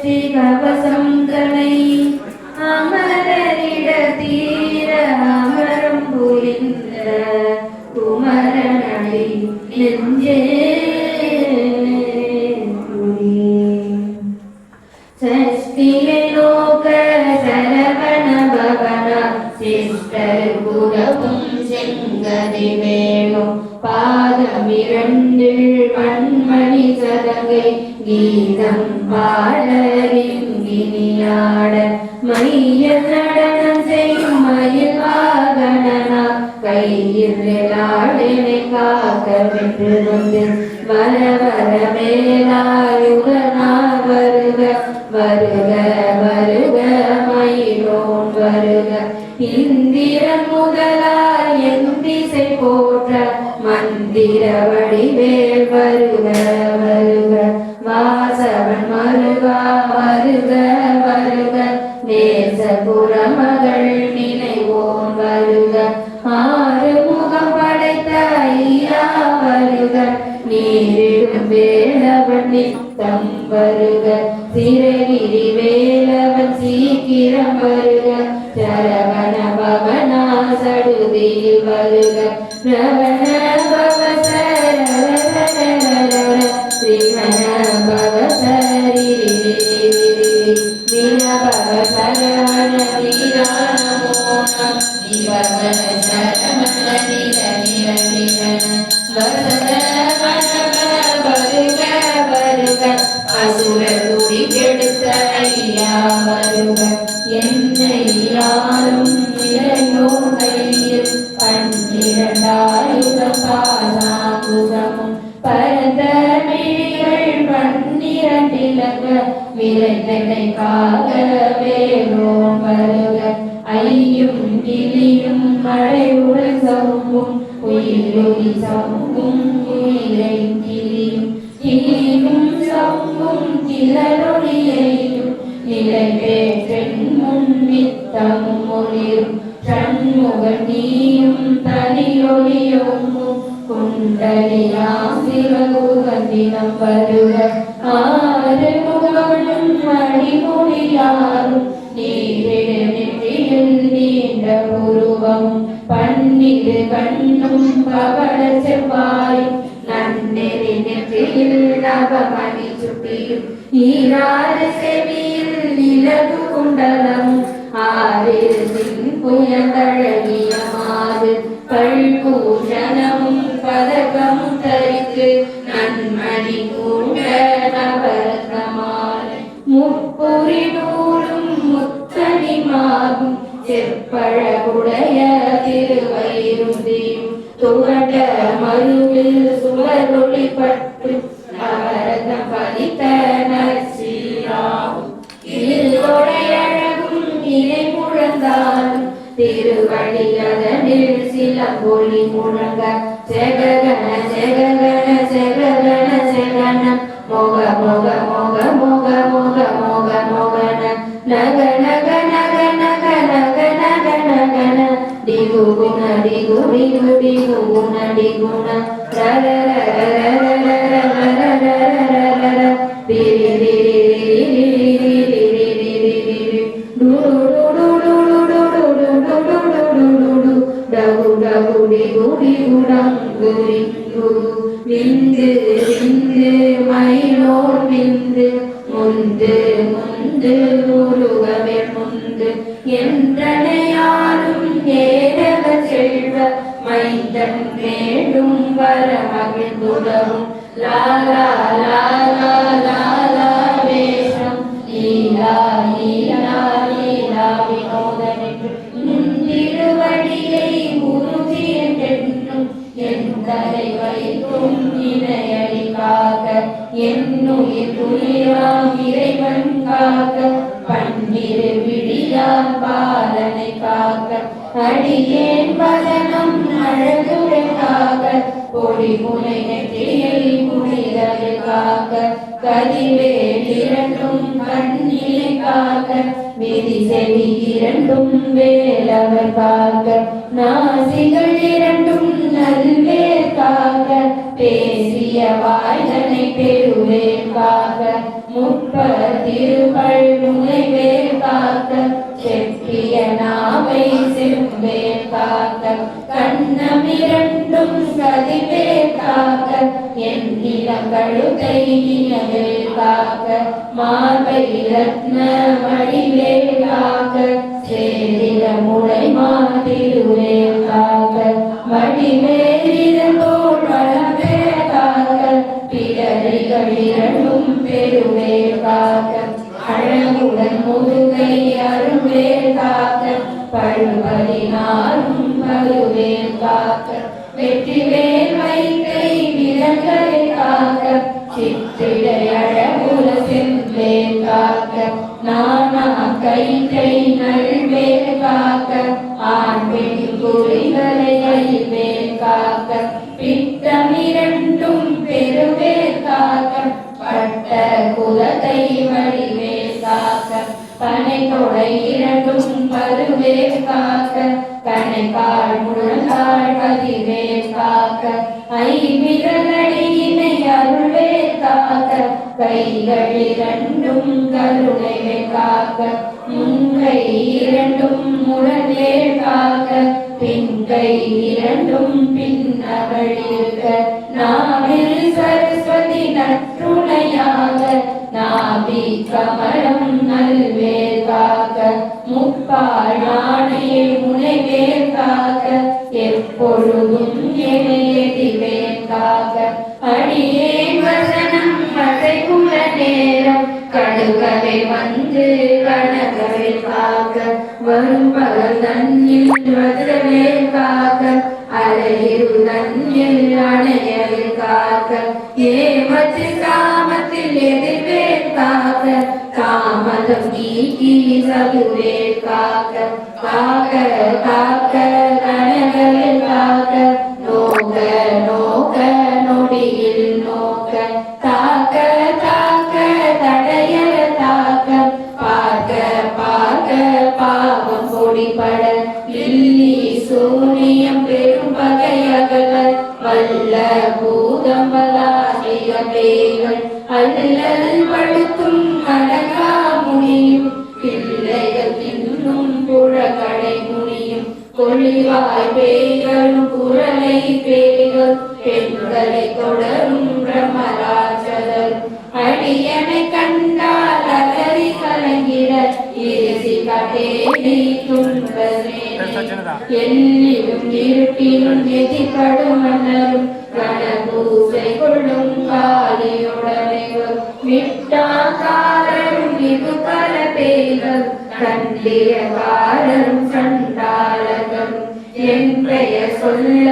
स्वस्ति भवसङ्करै கீதம் பாடறிங்கினியாட மைய நடனம் செய்யும் மயில் வாகனா கையில் விளாடினை காக்க வென்று வந்து வர வர மேலாயுகனா வருக வருக வருக மயிலோன் வருக இந்திரன் முதலாய் என் திசை போற்ற மந்திர வடிவேல் வாசவன் மருகா வருக வருக. தேசபுர மகள் நினைவோம் வருக. ஆறு முகம் படைத்த ஐயா வருக. நீரிடும் வேலவன் நித்தம் வருக. சிறகிரி வேலவன் சீக்கிரம் வருக. சரவண பவனா சடுதியில் வருக. ரவண வருக என்னை யாரும் இளையோ கையில் பன்னிரண்டாயுத பாசாங்குசமும் பரந்த விழிகள் பன்னிரண்டிலக விரைந்தனை காக வேறோம் வருக. ஐயும் கிளியும் மழையுடன் சவுக்கும் உயிரொலி சவுக்கும் உயிரை கிளியும் கிளியும் சவுக்கும் கிளரும் நிலை பேற்றென் நித்தமும் ஒளிரும் சண்முக நீயும் தனியொளியொங்கும் குண்டலியா சிவகுகந்தினம் வருக. ஆறு முகமும் மணிமொழியாரும் நீரிட நெற்றியில் நீண்ட உருவம். பன்னிரு கண்ணும் பவள செவ்வாயும். நன்னெறி நெற்றியில் நவமணி சுட்டியும். மண்டலம் ஆறு புயந்தழகிய மாறு பல்பூஷணமும் பதகமும் தரித்து நன்மணி கூண்ட நவரத்தமாறு முப்புரி நூலும் முத்தனிமாகும் செற்பழகுடைய திருவயிருந்தியும் துவண்ட மருவில் சுவரொளி பட்டு நவரத்தம் பதி திருவடிகதனில் சிலம்பொலி முழங்க ஜெககன ஜெககன ஜெககன ஜெகன மோக மோக மோக மோக மோக மோக மோகன நக நக நக நக நக நக நகன டிகு குண டிகு டிகு டிகு குண டிகுண ரர ரர ரர ரர ரர டிகு விந்து விந்து மயிலோர் விந்து முந்து முந்து முருகவே முந்து என்றனையாரும் ஏரக செல்வ மைந்தன் வர மகிழ்ந்துடவும் லாலா லாலா. லா என்னுயிர் இறைவன் காக்க பன்னிரு விடியால் பாலனை காக்க. அடியேன் பதனம் அழகுரை காக்க பொடி முனை நெற்றியில் புனிதரில் காக்க. கதிவேல் இரண்டும் கண்ணிலை காக்க விதி செவி இரண்டும் வேலவர் காக்க. நாசிகள் இரண்டும் நல்வே காக்க பேசிய வாய்தனை பெருவேல் காக்க முப்ப திருகள் முனைவே காக்க செப்பிய நாவை செம்பே காக்க கண்ணமிரண்டும் கதிவே காக்க என் இளங்கழுத்தை இனவே காக்க மார்பை ரத்ன வடிவே காக்க சேரில முளை பழுவதினாரும் பருவே காக்க வெற்றிவேல் வைத்தை விலங்கை காக்க சித்திடை அழகுல செல்வே காக்க நானா கைத்தை நல்வே காக்க ஆண் குறிகளை அழிவே காக்க பித்தமிர கணைக்கால் பதிவே காக்க ஐவிரலடியினை அருள்வே காக்க கைகள் இரண்டும் கருணைவே காக்க முன்கை இரண்டும் முழவே காக்க பின்கை இரண்டும் பின்னவழிருக்க நாவில் சரஸ்வதி நற்றுணையாக நாபி கமலம் நல்வே காக்க முப்பால் நாணே முனைவே காக்க எப்பொழுதும் எதிவே காக்க அடியே வசனம் அசைக்குள்ள நேரம் கடுகவை வந்து கனகவை காக்க வரும் பகல் தன்னில் வதிரவே காக்க அலையிரு தன்னில் அணையவே காக்க ஏமத்து காமதம் நீக்கி சதுவே காக்க காக்க காக்க கனகவே காக்க நோக்க நோக்க நொடியில் நோக்க தாக்க தாக்க தடையற தாக்க பார்க்க பார்க்க பாவம் பொடிபட இல்லி சூனியம் பெரும் பகையகல வல்ல பூதம் பேய்கள் அல்லல் படுத்தும் அடங்கா முடியும் பிள்ளைகள் இன்னும் புழக்கடை முடியும் கொள்ளிவாய் பேய்களும் குரலை பேய்கள் பெண்களை தொடரும் பிரமராஜதர் அடியனை கண்டால் அலறி கலங்கிட இருசி கட்டேடி துன்பமே எண்ணிலும் இருட்டிலும் எதிர்படும் மன்னரும் கணபூசை கண்டியக்காரரும் சண்டாளகம். என் பெயர் சொல்ல